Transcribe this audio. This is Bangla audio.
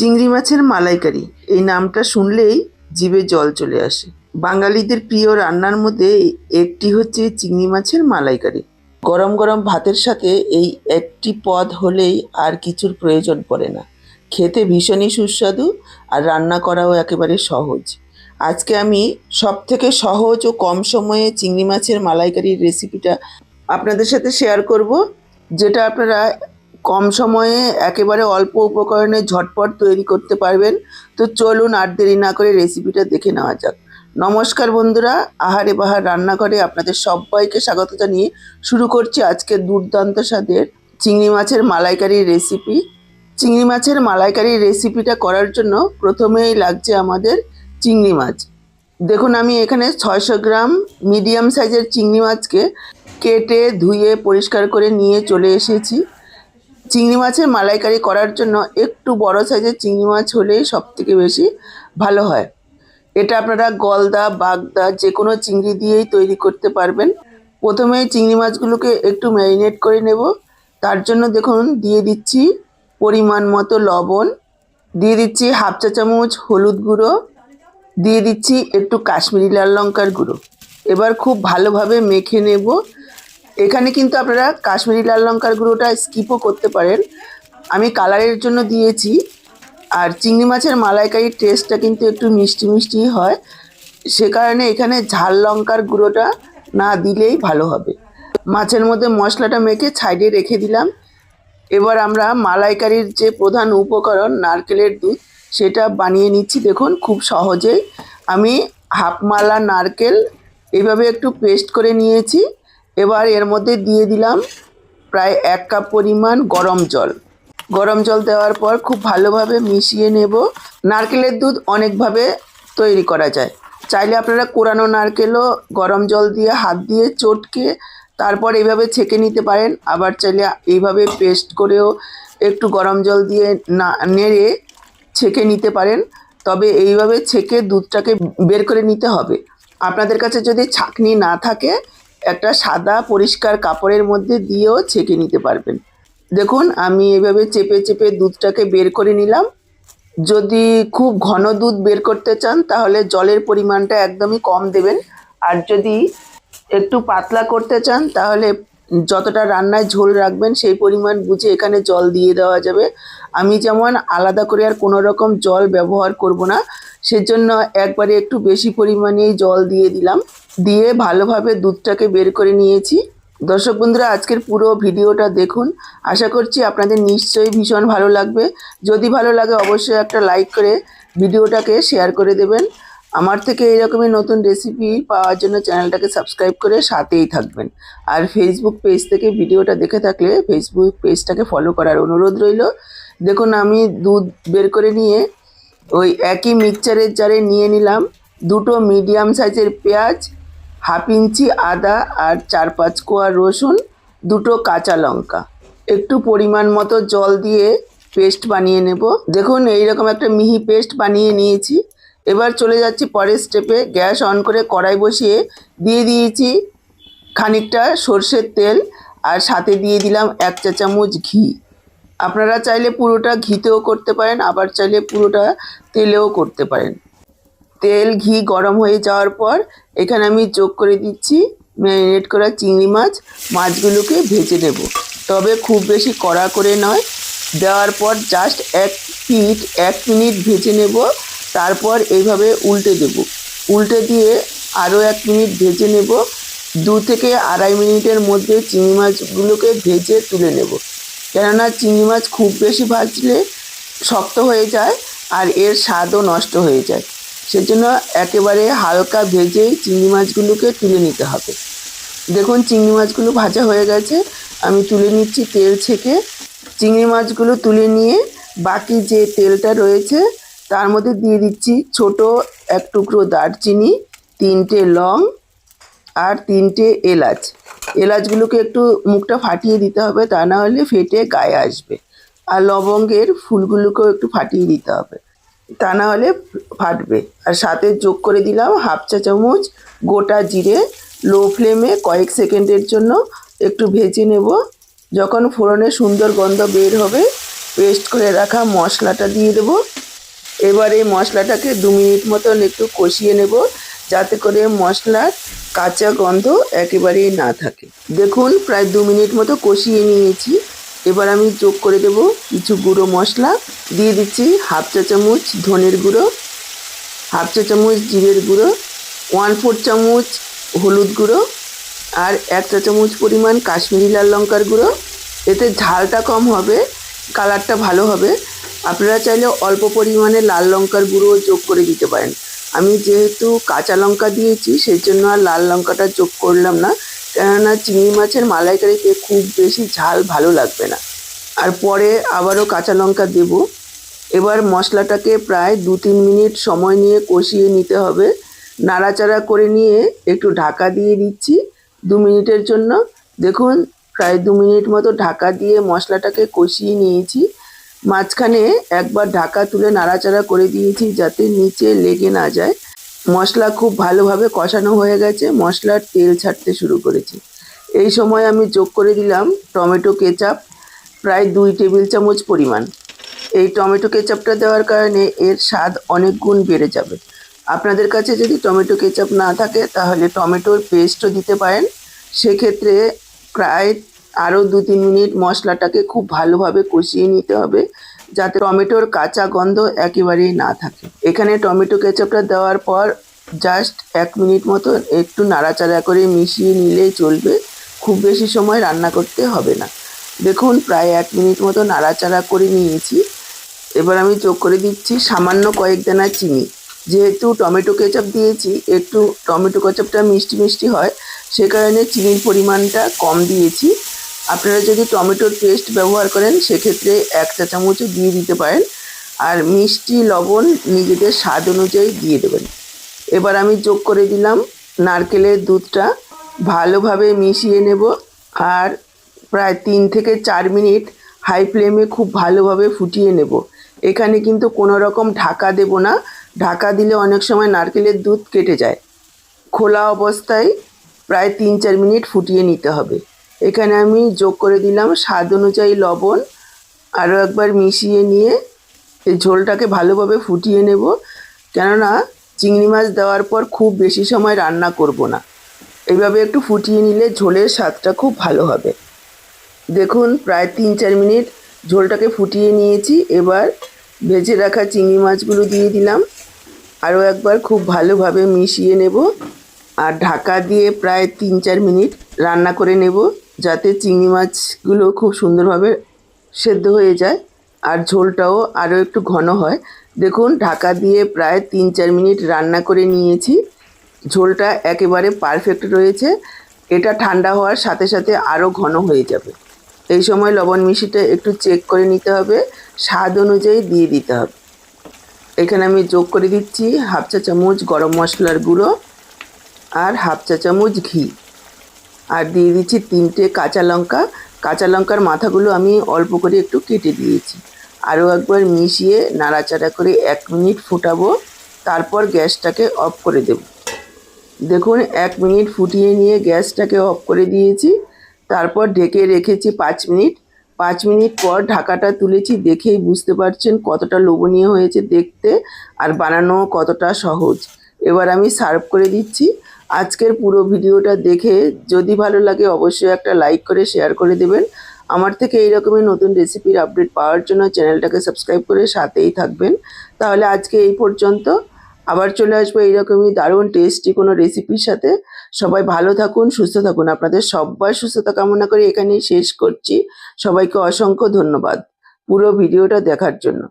চিংড়ি মাছের মালাইকারি। এই নামটা শুনলেই জিভে জল চলে আসে। বাঙালিদের প্রিয় রান্নার মধ্যে একটি হচ্ছে চিংড়ি মাছের মালাইকারি। গরম গরম ভাতের সাথে এই একটি পদ হলেই আর কিছুর প্রয়োজন পড়ে না। খেতে ভীষণই সুস্বাদু আর রান্না করাও একেবারে সহজ। আজকে আমি সব থেকে সহজ ও কম সময়ে চিংড়ি মাছের মালাইকারির রেসিপিটা আপনাদের সাথে শেয়ার করব, যেটা আপনারা কম সময়ে একেবারে অল্প উপকরণে ঝটপট তৈরি করতে পারবেন। তো চলুন আর দেরি না করে রেসিপিটা দেখে নেওয়া যাক। নমস্কার বন্ধুরা, আহারে বাহার রান্নাঘরে আপনাদের সবাইকে স্বাগত জানিয়ে শুরু করছি আজকে দুর্দান্ত স্বাদের চিংড়ি মাছের মালাইকারির রেসিপি চিংড়ি মাছের মালাইকারির রেসিপিটা করার জন্য প্রথমেই লাগছে আমাদের চিংড়ি মাছ। দেখুন, আমি এখানে ছয়শো গ্রাম মিডিয়াম সাইজের চিংড়ি মাছকে কেটে ধুয়ে পরিষ্কার করে নিয়ে চলে এসেছি। চিংড়ি মাছের মালাইকারি করার জন্য একটু বড় সাইজের চিংড়ি মাছ হলেই সব থেকে বেশি ভালো হয়। এটা আপনারা গলদা, বাগদা যে কোনো চিংড়ি দিয়েই তৈরি করতে পারবেন। প্রথমে চিংড়ি মাছগুলোকে একটু ম্যারিনেট করে নেব। তার জন্য দেখুন, দিয়ে দিচ্ছি পরিমাণ মতো লবণ। দিয়ে দিচ্ছি হাফ চা চামচ হলুদ গুঁড়ো। দিয়ে দিচ্ছি একটু কাশ্মীরি লাল লঙ্কার গুঁড়ো। এবার খুব ভালোভাবে মেখে নেব। এখানে কিন্তু আপনারা কাশ্মীরি লাল লঙ্কার গুঁড়োটা স্কিপও করতে পারেন। আমি কালারের জন্য দিয়েছি। আর চিংড়ি মাছের মালাইকারির টেস্টটা কিন্তু একটু মিষ্টি মিষ্টি হয়। সে কারণে এখানে ঝাল লঙ্কার গুঁড়োটা না দিলেই ভালো হবে। মাছের মধ্যে মশলাটা মেখে ছাইডে রেখে দিলাম। এবার আমরা মালাইকারির যে প্রধান উপকরণ, নারকেলের দুধ, সেটা বানিয়ে নিচ্ছি। দেখুন, খুব সহজেই আমি হাফ মালা নারকেল এইভাবে একটু পেস্ট করে নিয়েছি। এবার এর মধ্যে দিয়ে দিলাম প্রায় এক কাপ পরিমাণ গরম জল। গরম জল দেওয়ার পর খুব ভালোভাবে মিশিয়ে নেব। নারকেলের দুধ অনেকভাবে তৈরি করা যায়। চাইলে আপনারা কোরানো নারকেলও গরম জল দিয়ে হাত দিয়ে চটকে তারপর এইভাবে ছেঁকে নিতে পারেন। আবার চাইলে এইভাবে পেস্ট করেও একটু গরম জল দিয়ে না, নেড়ে ছেঁকে নিতে পারেন। তবে এইভাবে ছেঁকে দুধটাকে বের করে নিতে হবে। আপনাদের কাছে যদি ছাঁকনি না থাকে একটা সাদা পরিষ্কার কাপড়ের মধ্যে দিয়েও ছেঁকে নিতে পারবেন। দেখুন, আমি এভাবে চেপে চেপে দুধটাকে বের করে নিলাম। যদি খুব ঘন দুধ বের করতে চান, তাহলে জলের পরিমাণটা একদমই কম দেবেন। আর যদি একটু পাতলা করতে চান, তাহলে যতটা রান্নায় ঝোল রাখবেন, সেই পরিমাণ বুঝে এখানে জল দিয়ে দেওয়া যাবে। আমি যেমন আলাদা করে আর কোনো রকম জল ব্যবহার করব না, সেজন্য একবারে একটু বেশি পরিমাণেই জল দিয়ে দিলাম। দিয়ে ভালোভাবে দুধটাকে বের করে নিয়েছি। দর্শক বন্ধুরা, আজকের পুরো ভিডিওটা দেখুন। আশা করছি আপনাদের নিশ্চয়ই ভীষণ ভালো লাগবে। যদি ভালো লাগে, অবশ্যই একটা লাইক করে ভিডিওটাকে শেয়ার করে দেবেন। আমার থেকে এইরকমই নতুন রেসিপি পাওয়ার জন্য চ্যানেলটাকে সাবস্ক্রাইব করে সাথেই থাকবেন। আর ফেসবুক পেজ থেকে ভিডিওটা দেখে থাকলে ফেসবুক পেজটাকে ফলো করার অনুরোধ রইল। দেখুন, আমি দুধ বের করে নিয়ে ওই একই মিক্সচারের জারে নিয়ে নিলাম। দুটো মিডিয়াম সাইজের পেঁয়াজ হাফ ইঞ্চি আদা আর চার পাঁচ কোয়া রসুন, দুটো কাঁচা লঙ্কা। একটু পরিমাণ মতো জল দিয়ে পেস্ট বানিয়ে নেব। দেখুন, এইরকম একটা মিহি পেস্ট বানিয়ে নিয়েছি। এবার চলে যাচ্ছি পরের স্টেপে গ্যাস অন করে কড়াই বসিয়ে দিয়ে দিয়েছি খানিকটা সর্ষের তেল আর সাথে দিয়ে দিলাম এক চা চামচ ঘি। আপনারা চাইলে পুরোটা ঘিতেও করতে পারেন, আবার চাইলে পুরোটা তেলেও করতে পারেন। তেল, ঘি গরম হয়ে যাওয়ার পর এখানে আমি যোগ করে দিচ্ছি ম্যারিনেট করা চিংড়ি মাছ। মাছগুলোকে ভেজে নেব। তবে খুব বেশি কড়া করে নয়। দেওয়ার পর জাস্ট এক পিঠ এক মিনিট ভেজে নেব। তারপর এইভাবে উল্টে দেব। উল্টে দিয়ে আরও এক মিনিট ভেজে নেব। দু থেকে আড়াই মিনিটের মধ্যে চিংড়ি মাছগুলোকে ভেজে তুলে নেব। কেননা চিংড়ি মাছ খুব বেশি ভাজলে শক্ত হয়ে যায় আর এর স্বাদও নষ্ট হয়ে যায়। সেজন্য একেবারে হালকা ভেজেই চিংড়ি মাছগুলোকে তুলে নিতে হবে। দেখুন, চিংড়ি মাছগুলো ভাজা হয়ে গেছে। আমি তুলে নিচ্ছি তেল ছেঁকে। চিংড়ি মাছগুলো তুলে নিয়ে বাকি যে তেলটা রয়েছে তার মধ্যে দিয়ে দিচ্ছি ছোট এক টুকরো দারচিনি, তিনটে লং আর তিনটে এলাচ। এলাচগুলোকে একটু মুখটা ফাটিয়ে দিতে হবে, তা না হলে ফেটে গায়ে আসবে। আর লবঙ্গের ফুলগুলোকেও একটু ফাটিয়ে দিতে হবে, তা না হলে ফাটবে। আর সাথে যোগ করে দিলাম হাফ চা চামচ গোটা জিরে। লো ফ্লেমে কয়েক সেকেন্ডের জন্য একটু ভেজে নেব। যখন ফোড়নে সুন্দর গন্ধ বের হবে, পেস্ট করে রাখা মশলাটা দিয়ে দেবো। এবার এই মশলাটাকে দু মিনিট মতন একটু কষিয়ে নেব, যাতে করে মশলার কাঁচা গন্ধ একেবারেই না থাকে। দেখুন, প্রায় দু মিনিট মতো কষিয়ে নিয়েছি। এবার আমি যোগ করে দেব কিছু গুঁড়ো মশলা। দিয়ে দিচ্ছি হাফ চা চামচ ধনের গুঁড়ো, হাফ চা চামচ জিরের গুঁড়ো ওয়ান ফোর চামচ হলুদ গুঁড়ো, আর এক চা চামচ পরিমাণ কাশ্মীরি লাল লঙ্কার গুঁড়ো। এতে ঝালটা কম হবে কালারটা ভালো হবে। আপনারা চাইলে অল্প পরিমাণে লাল লঙ্কার গুঁড়ো যোগ করে দিতে পারেন। আমি যেহেতু কাঁচা লঙ্কা দিয়েছি, সেই জন্য আর লাল লঙ্কাটা যোগ করলাম না। কেননা চিংড়ি মাছের মালাইকারিতে খুব বেশি ঝাল ভালো লাগবে না। আর পরে আবারও কাঁচা লঙ্কা দেব। এবার মশলাটাকে প্রায় দু তিন মিনিট সময় নিয়ে কষিয়ে নিতে হবে। নাড়াচাড়া করে নিয়ে একটু ঢাকা দিয়ে দিচ্ছি দু মিনিটের জন্য। দেখুন, প্রায় দু মিনিট মতো ঢাকা দিয়ে মশলাটাকে কষিয়ে নিয়েছি। মাঝখানে একবার ঢাকা তুলে নাড়াচাড়া করে দিয়েছি যাতে নিচে লেগে না যায়। মশলা খুব ভালোভাবে কষানো হয়ে গেছে, মশলার তেল ছাড়তে শুরু করেছে। এই সময় আমি যোগ করে দিলাম টমেটো কেচাপ, প্রায় দুই টেবিল চামচ পরিমাণ। এই টমেটো কেচাপটা দেওয়ার কারণে এর স্বাদ অনেক গুণ বেড়ে যাবে। আপনাদের কাছে যদি টমেটো কেচাপ না থাকে, তাহলে টমেটোর পেস্টও দিতে পারেন। সেক্ষেত্রে প্রায় আরও দু তিন মিনিট মশলাটাকে খুব ভালোভাবে কষিয়ে নিতে হবে, যাতে টমেটোর কাঁচা গন্ধ একেবারেই না থাকে। এখানে টমেটো কেচাপটা দেওয়ার পর জাস্ট এক মিনিট মতো একটু নাড়াচাড়া করে মিশিয়ে নিলেই চলবে। খুব বেশি সময় রান্না করতে হবে না। দেখুন, প্রায় এক মিনিট মতো নাড়াচাড়া করে নিয়েছি। এবার আমি যোগ করে দিচ্ছি সামান্য কয়েক দানা চিনি। যেহেতু টমেটো কেচাপ দিয়েছি, একটু টমেটো কেচাপটা মিষ্টি মিষ্টি হয়, সে কারণে চিনির পরিমাণটা কম দিয়েছি। আপনারা যদি টমেটোর পেস্ট ব্যবহার করেন, সেক্ষেত্রে এক চা চামচও দিয়ে দিতে পারেন। আর মিষ্টি লবণ নিজেদের স্বাদ অনুযায়ী দিয়ে দেবেন। এবার আমি যোগ করে দিলাম নারকেলের দুধটা। ভালোভাবে মিশিয়ে নেব। আর প্রায় তিন থেকে চার মিনিট হাই ফ্লেমে খুব ভালোভাবে ফুটিয়ে নেব। এখানে কিন্তু কোনো রকম ঢাকা দেব না। ঢাকা দিলে অনেক সময় নারকেলের দুধ কেটে যায়। খোলা অবস্থায় প্রায় তিন চার মিনিট ফুটিয়ে নিতে হবে। এখানে আমি যোগ করে দিলাম স্বাদ অনুযায়ী লবণ। আরও একবার মিশিয়ে নিয়ে এই ঝোলটাকে ভালোভাবে ফুটিয়ে নেব। কেননা চিংড়ি মাছ দেওয়ার পর খুব বেশি সময় রান্না করব না। এইভাবে একটু ফুটিয়ে নিলে ঝোলের স্বাদটা খুব ভালো হবে। দেখুন, প্রায় তিন চার মিনিট ঝোলটাকে ফুটিয়ে নিয়েছি। এবার ভেজে রাখা চিংড়ি মাছগুলো দিয়ে দিলাম। আরও একবার খুব ভালোভাবে মিশিয়ে নেব। আর ঢাকা দিয়ে প্রায় তিন চার মিনিট রান্না করে নেব। যাতে চিংড়ি মাছগুলো খুব সুন্দরভাবে সেদ্ধ হয়ে যায়, আর ঝোলটাও আরও একটু ঘন হয়। দেখুন, ঢাকা দিয়ে প্রায় তিন চার মিনিট রান্না করে নিয়েছি। ঝোলটা একেবারে পারফেক্ট রয়েছে। এটা ঠান্ডা হওয়ার সাথে সাথে আরও ঘন হয়ে যাবে। এই সময় লবণ মিশিটা একটু চেক করে নিতে হবে। স্বাদ অনুযায়ী দিয়ে দিতে হবে। এখানে আমি যোগ করে দিচ্ছি হাফ চা চামচ গরম মশলার গুঁড়ো আর হাফ চা চামচ ঘি। আর দিয়ে দিচ্ছি তিনটে কাঁচা লঙ্কা। কাঁচা লঙ্কার মাথাগুলো আমি অল্প করে একটু কেটে দিয়েছি। আরও একবার মিশিয়ে নাড়াচাড়া করে এক মিনিট ফুটাবো। তারপর গ্যাসটাকে অফ করে দেব। দেখুন, এক মিনিট ফুটিয়ে নিয়ে গ্যাসটাকে অফ করে দিয়েছি। তারপর ঢেকে রেখেছি পাঁচ মিনিট। পাঁচ মিনিট পর ঢাকাটা তুলেছি দেখেই বুঝতে পারছেন কতটা লোভনীয় হয়েছে দেখতে আর বানানো কতটা সহজ। এবার আমি সার্ভ করে দিচ্ছি। আজকের পুরো ভিডিওটা দেখে যদি ভালো লাগে অবশ্যই একটা লাইক করে শেয়ার করে দেবেন। আমার থেকে এই এইরকমই নতুন রেসিপির আপডেট পাওয়ার জন্য চ্যানেলটাকে সাবস্ক্রাইব করে সাথেই থাকবেন। তাহলে আজকে এই পর্যন্ত। আবার চলে আসব এইরকমই দারুণ টেস্টি কোনো রেসিপির সাথে। সবাই ভালো থাকুন, সুস্থ থাকুন। আপনাদের সবার সুস্থতা কামনা করে এখানেই শেষ করছি। সবাইকে অসংখ্য ধন্যবাদ পুরো ভিডিওটা দেখার জন্য।